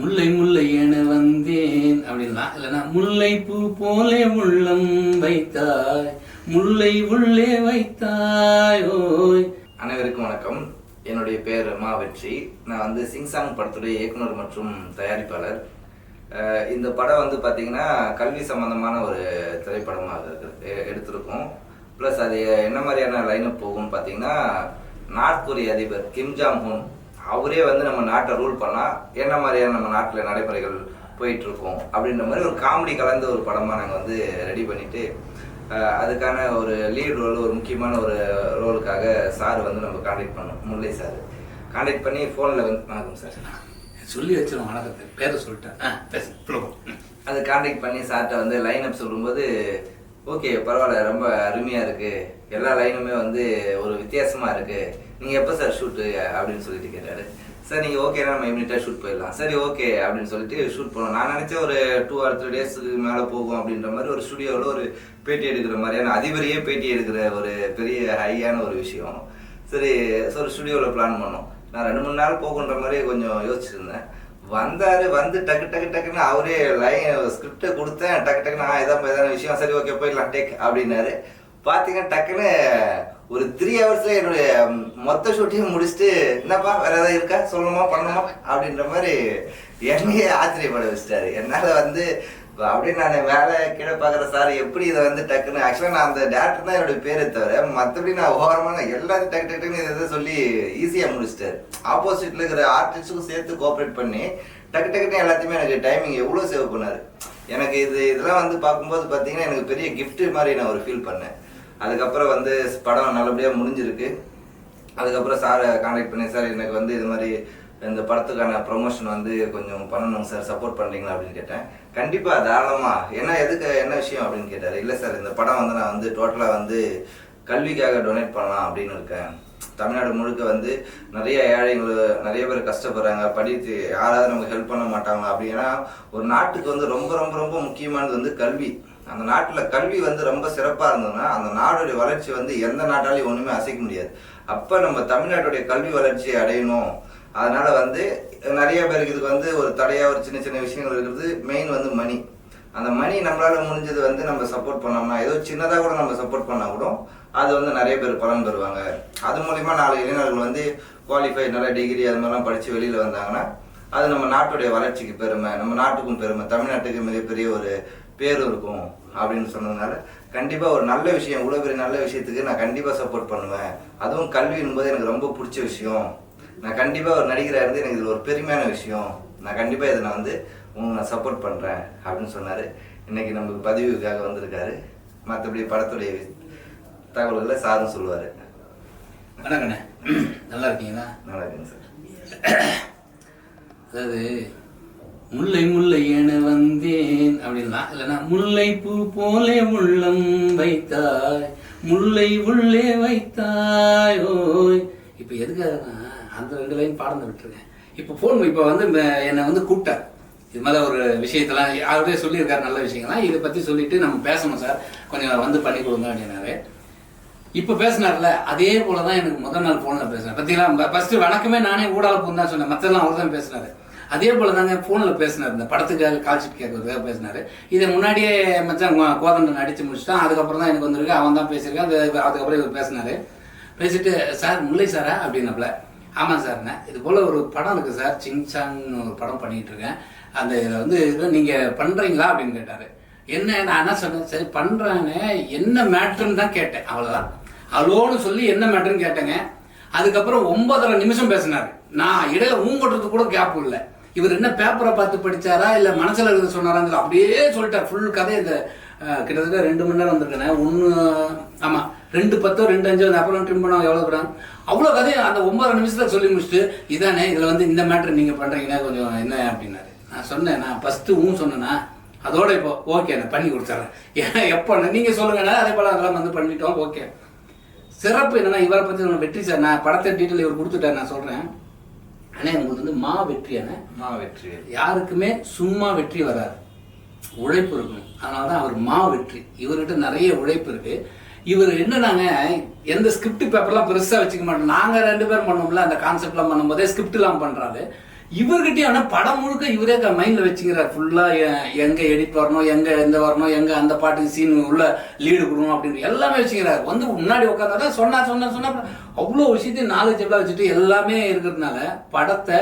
முல்லை முல்லை என வந்தேன் அப்படின்லாம் இல்லைன்னா முல்லை பூ போலே உள்ளம் வைத்தாய் முல்லை உள்ளே வைத்தாய் ஓய். அனைவருக்கும் வணக்கம். என்னுடைய பேர் மா வெற்றி நான் வந்து சிங்சாங் படத்துடைய இயக்குனர் மற்றும் தயாரிப்பாளர். இந்த படம் வந்து பார்த்தீங்கன்னா கல்வி சம்பந்தமான ஒரு திரைப்படமாக இருக்கு எடுத்திருக்கோம். ப்ளஸ் அது என்ன மாதிரியான லைனப் போகும்னு பார்த்தீங்கன்னா நார்த் கொரிய அதிபர் கிம் ஜாங் ஹூன் அவரே வந்து நம்ம நாட்டை ரூல் பண்ணால் என்ன மாதிரியான நம்ம நாட்டில் நடைமுறைகள் போயிட்டு இருக்கோம் அப்படின்ற மாதிரி ஒரு காமெடி கலந்த ஒரு படமாக நாங்கள் வந்து ரெடி பண்ணிட்டு அஹ் அதுக்கான ஒரு லீட் ரோல் ஒரு முக்கியமான ஒரு ரோலுக்காக சார் வந்து நம்ம காண்டாக்ட் பண்ணோம் முல்லை சார். காண்டாக்ட் பண்ணி ஃபோனில் வந்து வணக்கம் சார். சொல்லி வச்சிருவோம் வணக்கத்தை. பேரை சொல்லிட்டேன். அது காண்டாக்ட் பண்ணி சார்கிட்ட வந்து லைன் அப் சொல்லும்போது ஓகே பரவாயில்ல ரொம்ப அருமையாக இருக்குது எல்லா லைனுமே வந்து ஒரு வித்தியாசமாக இருக்குது நீங்கள் எப்போ சார் ஷூட்டு அப்படின்னு சொல்லிட்டு கேட்டாரு. சார் நீங்கள் ஓகே நம்ம இமீடியட்டாக ஷூட் போயிடலாம். சரி ஓகே அப்படின்னு சொல்லிட்டு ஷூட் போனோம் நான் நினச்சேன் ஒரு டூ ஆர் த்ரீ டேஸ்க்கு மேலே போகும் அப்படின்ற மாதிரி ஒரு ஸ்டுடியோவில் ஒரு பேட்டி எடுக்கிற மாதிரியான அதிபரையே பேட்டி எடுக்கிற ஒரு பெரிய ஹையான ஒரு விஷயம். சரி ஸோ ஒரு ஸ்டுடியோவில் பிளான் பண்ணோம். நான் ரெண்டு மூணு நாள் போகுன்ற மாதிரி கொஞ்சம் யோசிச்சிருந்தேன். வந்தார் வந்து டக்கு டக்கு டக்குன்னு அவரே லைன் ஸ்கிரிப்டை கொடுத்தேன். டக்கு டக்குன்னு ஆ இதான் இதான விஷயம். சரி ஓகே போயிடலாம். டேக் அப்படின்னாரு. பார்த்தீங்கன்னா டக்குன்னு ஒரு த்ரீ ஹவர்ஸ்ல என்னுடைய மொத்த ஷூட்டையும் முடிச்சுட்டு என்னப்பா வேற ஏதாவது இருக்கா? சொல்லணுமா பண்ணணுமா? அப்படின்ற மாதிரி என்னையே ஆச்சரியப்பட வச்சுட்டாரு. என்னால வந்து அப்படியே நான் மேலே கீழே பார்க்குற சார் எப்படி இதை வந்து டக்குன்னு ஆக்சுவலாக நான் அந்த டேரக்டர் தான் என்னுடைய பேரை தவிர மற்றபடி நான் ஓரமான எல்லாத்தையும் டக்கு டக்குன்னு இதை சொல்லி ஈஸியாக முடிச்சிட்டாரு. ஆப்போசிட்டில் இருக்கிற ஆர்டிஸ்ட்டுக்கும் சேர்த்து கோஆப்ரேட் பண்ணி டக்கு டக்குன்னு எல்லாத்தையுமே எனக்கு டைமிங் எவ்வளோ சேவ் பண்ணாரு. எனக்கு இது இதெல்லாம் வந்து பார்க்கும்போது பார்த்தீங்கன்னா எனக்கு பெரிய கிஃப்ட் மாதிரி நான் ஒரு ஃபீல் பண்ணேன். அதுக்கப்புறம் வந்து படம் நல்லபடியாக முடிஞ்சிருக்கு. அதுக்கப்புறம் சாரை காண்டாக்ட் பண்ணி சார் எனக்கு வந்து இது மாதிரி இந்த படத்துக்கான ப்ரொமோஷன் வந்து கொஞ்சம் பண்ணணும் சார் சப்போர்ட் பண்ணுறீங்களா அப்படின்னு கேட்டேன். கண்டிப்பாக தாராளமாக என்ன எதுக்கு என்ன விஷயம் அப்படின்னு கேட்டார். இல்லை சார் இந்த படம் வந்து நான் வந்து டோட்டலாக வந்து கல்விக்காக டொனேட் பண்ணலாம் அப்படின்னு இருக்கேன். தமிழ்நாடு முழுக்க வந்து நிறைய ஏழைகள் நிறைய பேர் கஷ்டப்படுறாங்க. படித்து யாராவது நமக்கு ஹெல்ப் பண்ண மாட்டாங்க அப்படின்னா ஒரு நாட்டுக்கு வந்து ரொம்ப ரொம்ப ரொம்ப முக்கியமானது வந்து கல்வி. அந்த நாட்டில் கல்வி வந்து ரொம்ப சிறப்பாக இருந்ததுன்னா அந்த நாடுடைய வளர்ச்சி வந்து எந்த நாட்டாலையும் ஒன்றுமே அசைக்க முடியாது. அப்போ நம்ம தமிழ்நாட்டுடைய கல்வி வளர்ச்சியை அடையணும். அதனால் வந்து நிறைய பேருக்கு இதுக்கு வந்து ஒரு தடையாக ஒரு சின்ன சின்ன விஷயங்கள் இருக்கிறது. மெயின் வந்து மணி அந்த மணி நம்மளால் முடிஞ்சது வந்து நம்ம சப்போர்ட் பண்ணோம்னா ஏதோ சின்னதாக கூட நம்ம சப்போர்ட் பண்ணால் கூட அது வந்து நிறைய பேர் பலன் பெறுவாங்க. அது மூலிமா நாலு இளைஞர்கள் வந்து குவாலிஃபை நல்ல டிகிரி அது மாதிரிலாம் படித்து வெளியில் வந்தாங்கன்னா அது நம்ம நாட்டுடைய வளர்ச்சிக்கு பெருமை நம்ம நாட்டுக்கும் பெருமை தமிழ்நாட்டுக்கு மிகப்பெரிய ஒரு பேர் இருக்கும் அப்படின்னு சொன்னதுனால கண்டிப்பாக ஒரு நல்ல விஷயம் இவ்வளோ பெரிய நல்ல விஷயத்துக்கு நான் கண்டிப்பாக சப்போர்ட் பண்ணுவேன். அதுவும் கல்வி என்பது எனக்கு ரொம்ப பிடிச்ச விஷயம். நான் கண்டிப்பாக ஒரு நடிகராக இருந்து எனக்கு இது ஒரு பெருமையான விஷயம். நான் கண்டிப்பாக இதை நான் வந்து உங்களுக்கு நான் சப்போர்ட் பண்ணுறேன் அப்படின்னு சொன்னார். இன்னைக்கு நமக்கு பதிவுக்காக வந்திருக்காரு. மற்றபடி படத்துடைய தகவல்களை சாரும் சொல்லுவார். வணக்கண்ணே. நல்லா இருக்கீங்களா? நல்லா இருக்குங்க சார். அதாவது முல்லை முல்லை என வந்தேன் அப்படின்லாம் இல்லைன்னா முல்லை பூ போலே உள்ளம் வைத்தாய் முல்லை உள்ளே வைத்தாய் ஓய். இப்போ எதுக்காகனா அந்த ரெண்டு லைன் பாடம் விட்டுருக்கேன். இப்போ ஃபோன் இப்போ வந்து ம- என்னை வந்து கூப்பிட்டார். இது மாதிரி ஒரு விஷயத்தெல்லாம் அவரே சொல்லியிருக்காரு நல்ல விஷயங்கள்லாம். இதை பற்றி சொல்லிட்டு நம்ம பேசணும் சார். கொஞ்சம் வந்து பண்ணி கொடுங்க அப்படின்னாரு. இப்போ பேசினார்ல அதே போல தான் எனக்கு முதல் நாள் ஃபோனில் பேசினேன் பார்த்தீங்களா ஃபஸ்ட்டு வணக்கமே நானே ஊடால போன்னு தான் சொன்னேன். மற்றெல்லாம் அவர் தான் பேசினாரு. அதே போல தாங்க ஃபோனில் பேசினார். இந்த படத்துக்காக கால்ஷீட் கேட்கறதுக்காக பேசினார். இதை முன்னாடியே மச்சான் கோதண்டன் அடித்து முடிச்சுட்டான். அதுக்கப்புறம் தான் எனக்கு வந்திருக்கு. அவன் தான் பேசியிருக்கான். அது அதுக்கப்புறம் இவர் பேசினாரு. பேசிட்டு சார் முல்லை சாரா? அப்படின்னப்பல ஆமாம் சார்ண்ணே இது போல் ஒரு படம் இருக்குது சார். சிங்சாங்னு ஒரு படம் பண்ணிகிட்ருக்கேன். இருக்கேன் அந்த இதில் வந்து இதில் நீங்கள் பண்ணுறீங்களா அப்படின்னு கேட்டார். என்ன நான் என்ன சொன்னேன்? சரி பண்ணுறாங்க என்ன மேட்ருன்னு தான் கேட்டேன். அவ்வளோதான் அலோன்னு சொல்லி என்ன மேட்ருன்னு கேட்டேங்க. அதுக்கப்புறம் ஒன்பதரை நிமிஷம் பேசினாரு. நான் இடையில ஊங்கட்டுறது கூட கேப் இல்லை. இவர் என்ன பேப்பரை பார்த்து படிச்சாரா? இல்லை மனசில் இருந்து சொன்னாரான்னு அப்படியே சொல்லிட்டார். ஃபுல் கதை இந்த கிட்டத்தட்ட ரெண்டு மணி நேரம் வந்திருக்கேன் ஒன்று ஆமாம் ரெண்டு பத்தோ ரெண்டு அஞ்சோ அந்த அப்புறம் ட்ரிம் பண்ணுவாங்க எவ்வளோ போகிறாங்க அவ்வளோ கதையை அந்த ஒன்பதரை நிமிஷத்தில் சொல்லி முடிச்சுட்டு இதானே இதில் வந்து இந்த மேட்ரு நீங்கள் பண்ணுறீங்கன்னா கொஞ்சம் என்ன அப்படின்னாரு. நான் சொன்னேன் நான் ஃபஸ்ட்டு ஊன் சொன்னேன்னா அதோட இப்போ ஓகே நான் பண்ணி கொடுத்துட்றேன் ஏன்னா எப்போ நீங்கள் சொல்லுங்கண்ணா அதே போல் அதெல்லாம் வந்து பண்ணிட்டோம் ஓகே சிறப்பு என்னன்னா இவரை பற்றி வெற்றி சார் நான் படத்தை டீட்டெயில் இவர் கொடுத்துட்டார் நான் சொல்கிறேன் அண்ணே உங்களுக்கு வந்து மா வெற்றி அண்ணே மா வெற்றி. யாருக்குமே சும்மா வெற்றி வராது. உழைப்பு இருக்கணும். அதனால தான் அவர் மா வெற்றி. இவர்கிட்ட நிறைய உழைப்பு இருக்கு. இவர் என்னடாங்க எந்த ஸ்கிரிப்ட் பேப்பர்லாம் பெருசாக வச்சுக்க மாட்டோம் நாங்கள் ரெண்டு பேரும் பண்ணோம்ல அந்த கான்செப்ட்லாம் பண்ணும்போதே ஸ்கிரிப்ட்லாம் பண்ணுறாரு இவர்கிட்டயும் ஆனா படம் முழுக்க இவரே மைண்ட்ல வச்சுக்கிறார். ஃபுல்லா எங்க எடிட் வரணும் எங்க எந்த வரணும் எங்க அந்த பாட்டுக்கு சீன் உள்ள லீடு கொடுக்கணும் அப்படின்னு எல்லாமே வச்சுக்கிறார். வந்து முன்னாடி உட்காந்தா சொன்னா சொன்னா சொன்னா அவ்வளோ விஷயத்தையும் நாலேஜ் எல்லாம் வச்சுட்டு எல்லாமே இருக்கிறதுனால படத்தை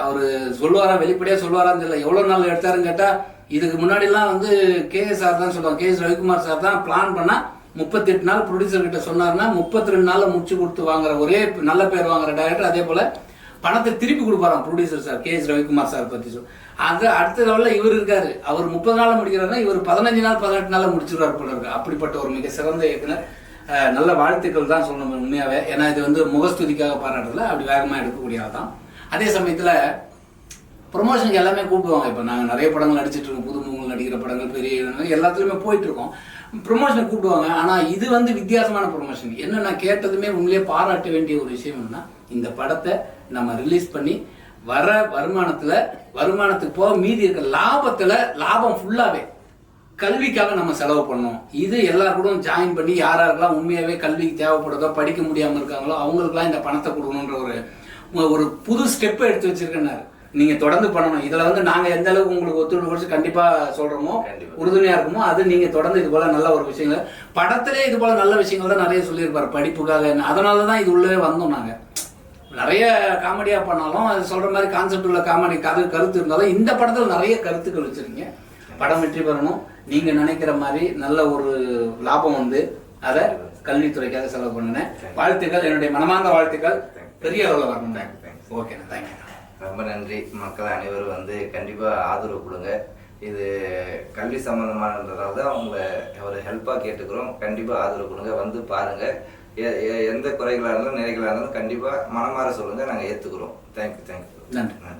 அவர் சொல்லுவாரா வெளிப்படையா சொல்லுவாரான்னு தெரியல. எவ்வளவு நாள் எடுத்தாருன்னு கேட்டா இதுக்கு முன்னாடிலாம் வந்து கே சார் தான் சொல்லுவாங்க. கே எஸ் ரவிக்குமார் சார் தான் பிளான் பண்ணா முப்பத்தெட்டு நாள் ப்ரொடியூசர் கிட்ட சொன்னாருன்னா முப்பத்தி ரெண்டு நாளில் முடிச்சு கொடுத்து வாங்குற ஒரே நல்ல பேர் வாங்குற டேரக்டர் அதே போல பணத்தை திருப்பி கொடுப்பாராம் producer sir K S Ravikumar sir பற்றி சொல் அது அடுத்த லெவலில் இவர் இருக்கார். அவர் முப்பது நாளில் முடிக்கிறாருன்னா இவர் பதினஞ்சு நாள் பதினெட்டு நாள் முடிச்சிருவார் போல இருக்கு. அப்படிப்பட்ட ஒரு மிக சிறந்த இயக்குனர். நல்ல வாழ்த்துக்கள் தான் சொல்லணும் உண்மையாகவே ஏன்னா இது வந்து முகஸ்துதிக்காக பாராட்டுறதுல அப்படி வேகமாக எடுக்கக்கூடிய ஆள் தான். அதே சமயத்தில் ப்ரொமோஷனுக்கு எல்லாமே கூப்பிடுவாங்க. இப்போ நாங்கள் நிறைய படங்கள் நடிச்சிட்டு இருக்கோம். புதுமுகங்கள் நடிக்கிற படங்கள் பெரிய எல்லாத்துலேயுமே போயிட்டு இருக்கோம். ப்ரொமோஷனை கூப்பிடுவாங்க. ஆனால் இது வந்து வித்தியாசமான ப்ரொமோஷன் என்ன நான் கேட்டதுமே உண்மையிலே பாராட்ட வேண்டிய ஒரு விஷயம் என்னன்னா இந்த படத்தை நம்ம ரிலீஸ் பண்ணி வர வருமானத்தில் வருமானத்துக்கு போக மீதி இருக்க லாபத்தில் லாபம் ஃபுல்லாகவே கல்விக்காக நம்ம செலவு பண்ணோம். இது எல்லா கூட ஜாயின் பண்ணி யார் யாருக்கெல்லாம் கல்விக்கு தேவைப்படுதோ படிக்க முடியாமல் இருக்காங்களோ அவங்களுக்குலாம் இந்த பணத்தை கொடுக்கணுன்ற ஒரு ஒரு புது ஸ்டெப் எடுத்து வச்சிருக்கேன்னாரு. நீங்க தொடர்ந்து பண்ணணும். இதுல வந்து நாங்க எந்த அளவுக்கு உங்களுக்கு ஒத்துழைப்பு கொடுத்து கண்டிப்பா சொல்றோமோ கண்டிப்பா. உறுதுணையா இருக்குமோ அது நீங்க தொடர்ந்து இது போல நல்ல ஒரு விஷயங்கள் படத்திலே இது போல நல்ல விஷயங்கள் தான் நிறைய சொல்லியிருப்பாரு. படிப்புக்காக அதனால தான் இது உள்ளவே வந்தோம் நாங்க. நிறைய காமெடியா பண்ணாலும் அது சொல்ற மாதிரி கான்செப்ட் உள்ள காமெடி கரு கருத்து இருந்தாலும் இந்த படத்துல நிறைய கருத்துக்கள் வச்சிருக்கீங்க. படம் வெற்றி பெறணும். நீங்க நினைக்கிற மாதிரி நல்ல ஒரு லாபம் வந்து அதை கல்வித்துறைக்காக செலவு பண்ணினேன் வாழ்த்துக்கள். என்னுடைய மனமார்ந்த வாழ்த்துக்கள். பெரிய அளவில் வரணும் ஓகே தேங்க்யூ ரொம்ப நன்றி. மக்கள் அனைவரும் வந்து கண்டிப்பா ஆதரவு கொடுங்க. இது கல்வி சம்பந்தமானதுனால தான் உங்களை ஒரு ஹெல்ப்பாக கேட்டுக்கிறோம். கண்டிப்பா ஆதரவு கொடுங்க. வந்து பாருங்க. எ- எ- எந்த குறைகளாக இருந்தாலும் நிறைகளாக இருந்தாலும் கண்டிப்பா மனமாற சொல்லுங்க. நாங்க ஏத்துக்கிறோம். தேங்க்யூ தேங்க்யூ நன்றி. நன்றி.